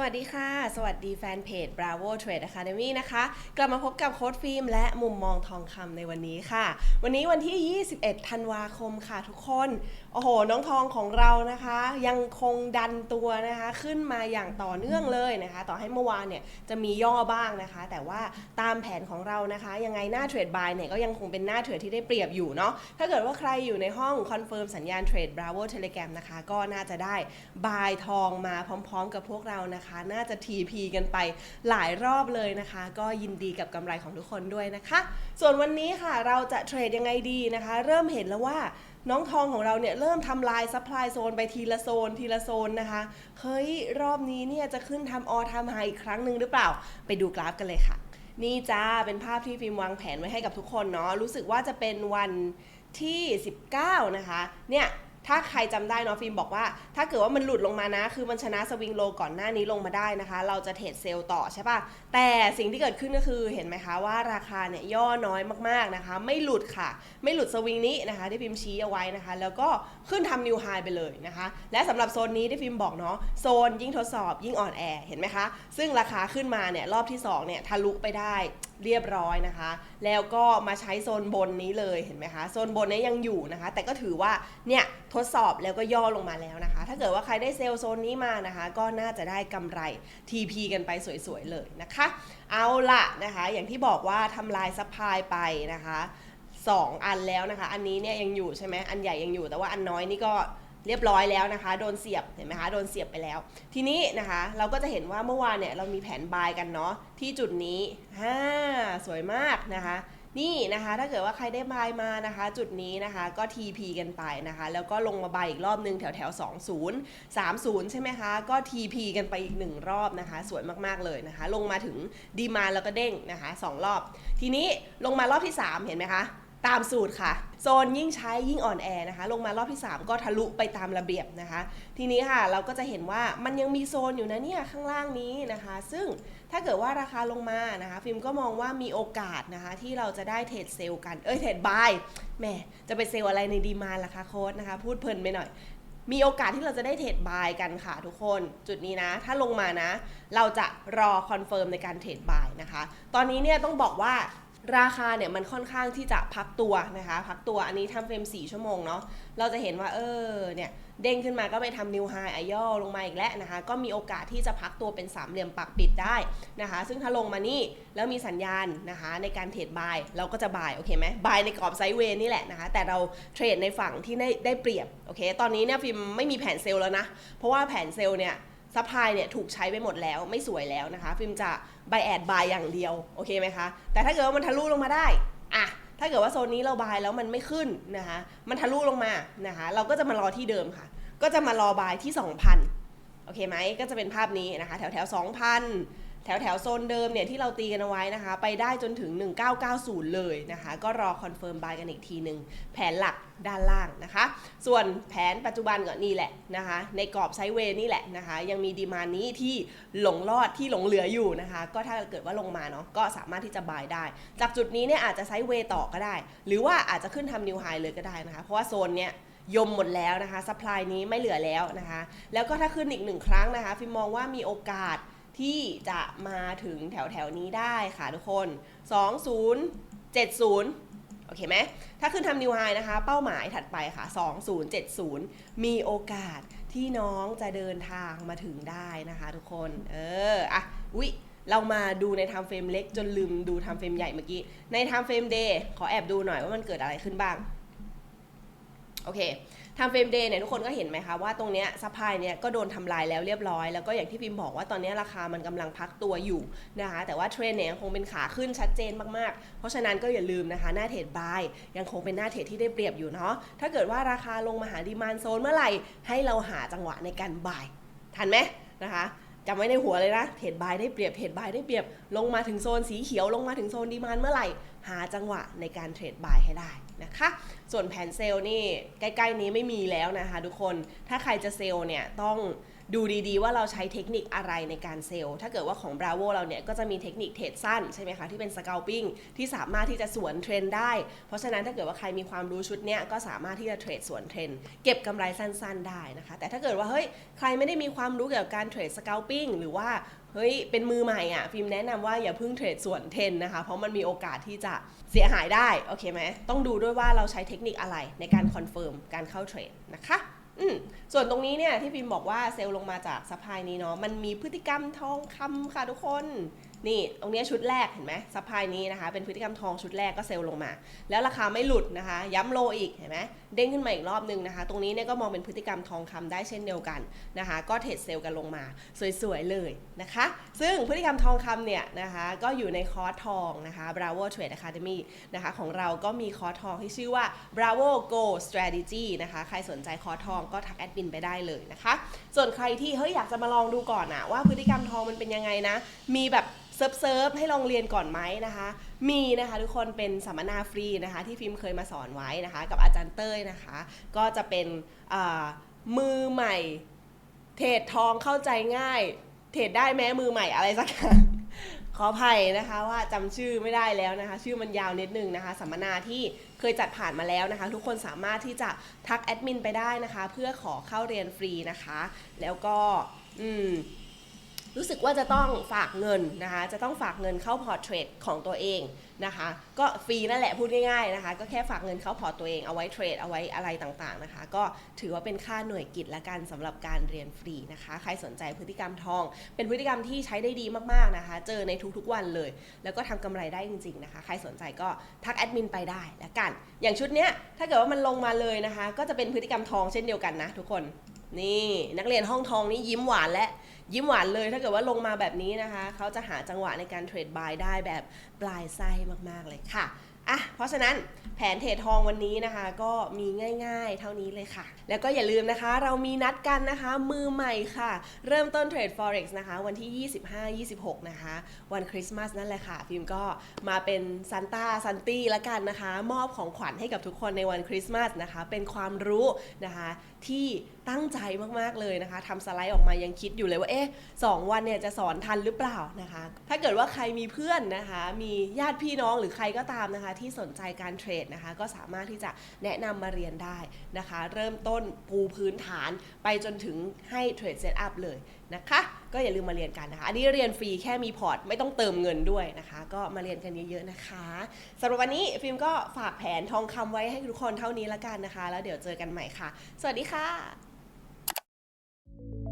สวัสดีค่ะ สวัสดีแฟนเพจ Bravo Trade Academy นะคะ กลับมาพบกับโค้ดฟิล์มและมุมมองทองคำในวันนี้ค่ะ วันนี้วันที่ 21 ธันวาคมค่ะทุกคน โอ้โห น้องทองของเรานะคะ ยังคงดันตัวนะคะ ขึ้นมาอย่างต่อเนื่องเลยนะคะ ต่อให้เมื่อวานเนี่ยจะมีย่อบ้างนะคะ แต่ว่าตามแผนของเรานะคะ ยังไงหน้าเทรดบายเนี่ยก็ยังคงเป็นหน้าเทรดที่ได้เปรียบอยู่เนาะ ถ้าเกิดว่าใครอยู่ในห้องคอนเฟิร์มสัญญาณเทรด Bravo Telegram นะคะ ก็น่าจะได้บายทองมาพร้อม ๆ กับพวกเรานะคะน่าจะ TP กันไปหลายรอบเลยนะคะ ก็ยินดีกับกำไรของทุกคนด้วยนะคะ ส่วนวันนี้ค่ะเราจะเทรดยังไงดีนะคะ เริ่มเห็นแล้วว่าน้องทองของเราเนี่ยเริ่มทำลายซัพพลายโซนไปทีละโซนทีละโซนนะคะ เฮ้ย รอบนี้เนี่ยจะขึ้นทำออทำไฮอีกครั้งหนึ่งหรือเปล่า ไปดูกราฟกันเลยค่ะ นี่จ้าเป็นภาพที่ฟิล์มวางแผนไว้ให้กับทุกคนเนาะรู้สึกว่าจะเป็นวันที่ 19 นะคะ เนี่ย ถ้าใครจำได้เนาะฟิล์มบอกว่า ถ้าเกิดว่ามันหลุดลงมานะ คือมันชนะสวิงโลก่อนหน้านี้ลงมาได้นะคะ เราจะเทรดเซลล์ต่อใช่ปะแต่สิ่งที่เกิดขึ้นก็คือเห็นไหมคะว่าราคาเนี่ยย่อน้อยมากๆนะคะ ไม่หลุดค่ะ ไม่หลุดสวิงนี้นะคะ ที่ฟิล์มชี้เอาไว้นะคะ แล้วก็ขึ้นทำนิวไฮไปเลยนะคะ และสำหรับโซนนี้ที่ฟิล์มบอกเนาะโซนยิ่งทดสอบยิ่งอ่อนแอเห็นไหมคะ ซึ่งราคาขึ้นมาเนี่ยรอบที่2เนี่ยทะลุไปได้เรียบร้อยนะคะ แล้วก็มาใช้โซนบนนี้เลยเห็นไหมคะโซนบนนี้ยังอยู่นะคะ แต่ก็ถือว่าเนี่ย ทดสอบแล้วก็ย่อลงมาแล้วนะคะ ถ้าเกิดว่าใครได้เซลล์โซนนี้มานะคะ ก็น่าจะได้กำไร TP กันไปสวยๆเลยนะคะ เอาละนะคะ อย่างที่บอกว่าทำลายซัพพลายไปนะคะ 2 อันแล้วนะคะ อันนี้เนี่ยยังอยู่ใช่ไหมอันใหญ่ยังอยู่แต่ว่าอันน้อยนี่ก็เรียบร้อยแล้วนะคะ โดนเสียบเห็นไหมคะโดนเสียบไปแล้ว ทีนี้นะคะเราก็จะเห็นว่าเมื่อวานเนี่ยเรามีแผนบายกันเนาะที่จุดนี้ฮ่าสวยมากนะคะ นี่นะคะถ้าเกิดว่าใครได้บายมานะคะ จุดนี้นะคะก็ TP กันไปนะคะ แล้วก็ลงมาบายอีกรอบนึงแถวแถว20 30 ใช่ไหมคะ ก็ TP กันไปอีกหนึ่งรอบนะคะ สวยมากๆเลยนะคะ ลงมาถึงดีมาแล้วก็เด้งนะคะสองรอบ ทีนี้ลงมารอบที่ 3 เห็นไหมคะตามสูตรค่ะ โซนยิ่งใช้ยิ่งอ่อนแอนะคะ ลงมารอบที่ 3 ก็ทะลุไปตามระเบียบนะคะ ทีนี้ค่ะเราก็จะเห็นว่ามันยังมีโซนอยู่นะเนี่ยข้างล่างนี้นะคะ ซึ่ง ถ้าเกิดว่าราคาลงมานะคะฟิล์มก็มองว่ามีโอกาสนะคะที่เราจะได้เทรดเซลล์กัน เอ้ยเทรดบายแหมจะไปเซลล์อะไรในดีมาล่ะคะโค้ดนะคะ พูดเพลินไปหน่อย มีโอกาสที่เราจะได้เทรดบายกันค่ะทุกคนจุดนี้นะ ถ้าลงมานะ เราจะรอคอนเฟิร์มในการเทรดบายนะคะ ตอนนี้เนี่ยต้องบอกว่า ราคาเนี่ยมันค่อนข้างที่จะพักตัวนะคะ พักตัวอันนี้ทำเฟรม 4 ชั่วโมงเนาะเราจะเห็นว่าเออเนี่ยเด้งขึ้นมาก็ไปทำนิวไฮไอย่อลงมาอีกแล้วนะคะ ก็มีโอกาสที่จะพักตัวเป็นสามเหลี่ยมปักปิดได้นะคะ ซึ่งถ้าลงมานี่แล้วมีสัญญาณนะคะ ในการเทรดบายเราก็จะบายโอเคไหมบายในกรอบไซด์เวย์นี่แหละนะคะ แต่เราเทรดในฝั่งที่ได้ได้เปรียบโอเค ตอนนี้เนี่ยฟิล์มไม่มีแผนเซลล์แล้วนะ เพราะว่าแผนเซลล์เนี่ย ซัพพลายเนี่ยถูกใช้ไปหมดแล้วไม่สวยแล้วนะคะฟิล์มจะบายแอดบายอย่างเดียวโอเคไหมคะแต่ถ้าเกิดว่ามันทะลุลงมาได้อะถ้าเกิดว่าโซนนี้เราบายแล้วมันไม่ขึ้นนะคะมันทะลุลงมานะคะเราก็จะมารอที่เดิมค่ะ ก็จะมารอบายที่ 2,000โอเคไหมก็จะเป็นภาพนี้นะคะแถวแถว2,000 แถวแถวโซนเดิมเนี่ยที่เราตีกันเอาไว้นะคะ ไปได้จนถึง 1990 เลยนะคะ ก็รอคอนเฟิร์มบายกันอีกทีหนึ่งแผนหลักด้านล่างนะคะ ส่วนแผนปัจจุบันก็นี่แหละนะคะ ในกรอบไซด์เวย์นี่แหละนะคะ ยังมีดีมานนี้ที่หลงรอดที่หลงเหลืออยู่นะคะ ก็ถ้าเกิดว่าลงมาเนาะก็สามารถที่จะบายได้ จากจุดนี้เนี่ยอาจจะไซด์เวย์ต่อก็ได้ หรือว่าอาจจะขึ้นทำนิวไฮเลยก็ได้นะคะ เพราะว่าโซนเนี้ยยมหมดแล้วนะคะซัพพลายนี้ไม่เหลือแล้วนะคะ แล้วก็ถ้าขึ้นอีกหนึ่งครั้งนะคะ ฟิมมองว่ามีโอกาส ที่จะมาถึงแถวแถวนี้ได้ค่ะทุกคน 2070 โอเคไหม ถ้าขึ้นทำนิวไฮนะคะ เป้าหมายถัดไปค่ะ 2070 มีโอกาสที่น้องจะเดินทางมาถึงได้นะคะทุกคน เออ อะ อุ๊ย เรามาดูในไทม์เฟรมเล็กจนลืมดูไทม์เฟรมใหญ่เมื่อกี้ ในไทม์เฟรมเดย์ขอแอบดูหน่อยว่ามันเกิดอะไรขึ้นบ้าง โอเค ทำเฟรมเดย์เนี่ยทุกคนก็เห็นไหมคะว่าตรงเนี้ยซัพพลายเนี่ยก็โดนทำลายแล้วเรียบร้อย แล้วก็อย่างที่พิมพ์บอกว่าตอนนี้ราคามันกำลังพักตัวอยู่นะคะแต่ว่าเทรนเนี่ยยังคงเป็นขาขึ้นชัดเจนมากๆ เพราะฉะนั้นก็อย่าลืมนะคะหน้าเทรดบายยังคงเป็นหน้าเทรดที่ได้เปรียบอยู่เนาะถ้าเกิดว่าราคาลงมาหาดีมานโซนเมื่อไหร่ให้เราหาจังหวะในการบายทันไหมนะคะ จำไว้ในหัวเลยนะเทรดบายได้เปรียบเทรดบายได้เปรียบ ลงมาถึงโซนสีเขียวลงมาถึงโซนดีมานเมื่อไหร่ หาจังหวะในการเทรดบายให้ได้นะคะ ส่วนแผนเซลล์นี่ใกล้ ๆ นี้ไม่มีแล้วนะคะ ทุกคนถ้าใครจะเซลล์เนี่ยต้อง ดูดีๆ ว่าเราใช้เทคนิคอะไรในการเซลล์ ถ้าเกิดว่าของ Bravo เราเนี่ยก็จะมีเทคนิคเทรดสั้นใช่ไหมคะที่เป็น scalping ที่สามารถที่จะสวนเทรนได้ เพราะฉะนั้นถ้าเกิดว่าใครมีความรู้ชุดเนี้ยก็สามารถที่จะเทรดสวนเทรนเก็บกำไรสั้น ๆ ได้นะคะ แต่ถ้าเกิดว่าเฮ้ยใครไม่ได้มีความรู้เกี่ยวกับการเทรด scalping หรือว่าเฮ้ย เป็นมือใหม่อะ ฟิล์มแนะนำว่าอย่าเพิ่งเทรดสวนเทรนนะคะ เพราะมันมีโอกาสที่จะเสียหายได้ โอเคไหม ต้องดูด้วยว่าเราใช้เทคนิคอะไรในการคอนเฟิร์มการเข้าเทรดนะคะ อืมส่วนตรงนี้เนี่ยที่พิมพ์บอกว่าเซลล์ลงมาจากซัพพลายนี้เนาะมันมีพฤติกรรมทองคำค่ะทุกคน นี่ตรงนี้ชุดแรกเห็นไหมซัพพลายนี้นะคะ เป็นพฤติกรรมทองชุดแรกก็เซลล์ลงมา แล้วราคาไม่หลุดนะคะ ย้ำโลอีกเห็นไหมเด้งขึ้นมาอีกรอบนึงนะคะ ตรงนี้เนี่ยก็มองเป็นพฤติกรรมทองคำได้เช่นเดียวกันนะคะ ก็เทรดเซลล์กันลงมา สวยๆเลยนะคะ ซึ่งพฤติกรรมทองคำเนี่ยนะคะก็อยู่ในคอร์สทองนะคะ Bravo Trade Academy นะคะของเราก็มีคอร์สทองที่ชื่อว่า Bravo Go Strategy นะคะใครสนใจคอร์สทองก็ทักแอดมินไปได้เลยนะคะ ส่วนใครที่เฮ้ยอยากจะมาลองดูก่อนอะว่าพฤติกรรมทองมันเป็นยังไงนะมีแบบ เซิร์ฟเซิร์ฟให้ลองเรียนก่อนไหมนะคะ มีนะคะทุกคนเป็นสัมมนาฟรีนะคะที่ฟิล์มเคยมาสอนไว้นะคะ กับอาจารย์เต้ยนะคะ ก็จะเป็นมือใหม่ เทรดทองเข้าใจง่าย เทรดได้แม้มือใหม่อะไรสักอย่างขออภัยนะคะว่าจำชื่อไม่ได้แล้วนะคะ ชื่อมันยาวนิดนึงนะคะ สัมมนาที่เคยจัดผ่านมาแล้วนะคะ ทุกคนสามารถที่จะทักแอดมินไปได้นะคะ เพื่อขอเข้าเรียนฟรีนะคะ แล้วก็อืม รู้สึกว่าจะต้องฝากเงินนะคะ จะต้องฝากเงินเข้าพอร์ตเทรดของตัวเองนะคะ ก็ฟรีนั่นแหละพูดง่ายๆนะคะ ก็แค่ฝากเงินเข้าพอร์ตตัวเองเอาไว้เทรดเอาไว้อะไรต่างๆนะคะ ก็ถือว่าเป็นค่าหน่วยกิจละกันสำหรับการเรียนฟรีนะคะ ใครสนใจพฤติกรรมทอง เป็นพฤติกรรมที่ใช้ได้ดีมากๆนะคะ เจอในทุกๆวันเลย แล้วก็ทำกำไรได้จริงๆนะคะ ใครสนใจก็ทักแอดมินไปได้ละกัน อย่างชุดเนี้ยถ้าเกิดว่ามันลงมาเลยนะคะ ก็จะเป็นพฤติกรรมทองเช่นเดียวกันนะทุกคน นี่นักเรียนห้องทองนี่ยิ้มหวานและยิ้มหวานเลยถ้าเกิดว่าลงมาแบบนี้นะคะ เขาจะหาจังหวะในการเทรดบายได้แบบปลายไส้มากๆเลยค่ะ อะเพราะฉะนั้นแผนเทรดทองวันนี้นะคะ ก็มีง่ายๆ เท่านี้เลยค่ะ แล้วก็อย่าลืมนะคะ เรามีนัดกันนะคะ มือใหม่ค่ะ เริ่มต้นเทรด forex นะคะ วันที่ 25-26 นะคะ วันคริสต์มาสนั่นแหละค่ะฟิล์มก็มาเป็นซันต้าซันตี้ละกันนะคะ มอบของขวัญให้กับทุกคนในวันคริสต์มาสนะคะ เป็นความรู้นะคะที่ตั้งใจมากๆเลยนะคะทำสไลด์ออกมายังคิดอยู่เลยว่าเอ๊ะสองวันเนี่ยจะสอนทันหรือเปล่านะคะ ถ้าเกิดว่าใครมีเพื่อนนะคะ มีญาติพี่น้องหรือใครก็ตามนะคะที่สนใจการเทรดนะคะ ก็สามารถที่จะแนะนำมาเรียนได้นะคะ เริ่มต้นปูพื้นฐานไปจนถึงให้เทรดเซตอัพเลยนะคะ ก็อย่าลืมมาเรียนกันนะคะ อันนี้เรียนฟรีแค่มีพอร์ต ไม่ต้องเติมเงินด้วยนะคะ ก็มาเรียนกันเยอะๆนะคะสำหรับวันนี้ฟิล์มก็ฝากแผนทองคำไว้ให้ทุกคนเท่านี้ละกันนะคะ แล้วเดี๋ยวเจอกันใหม่ค่ะ สวัสดีค่ะ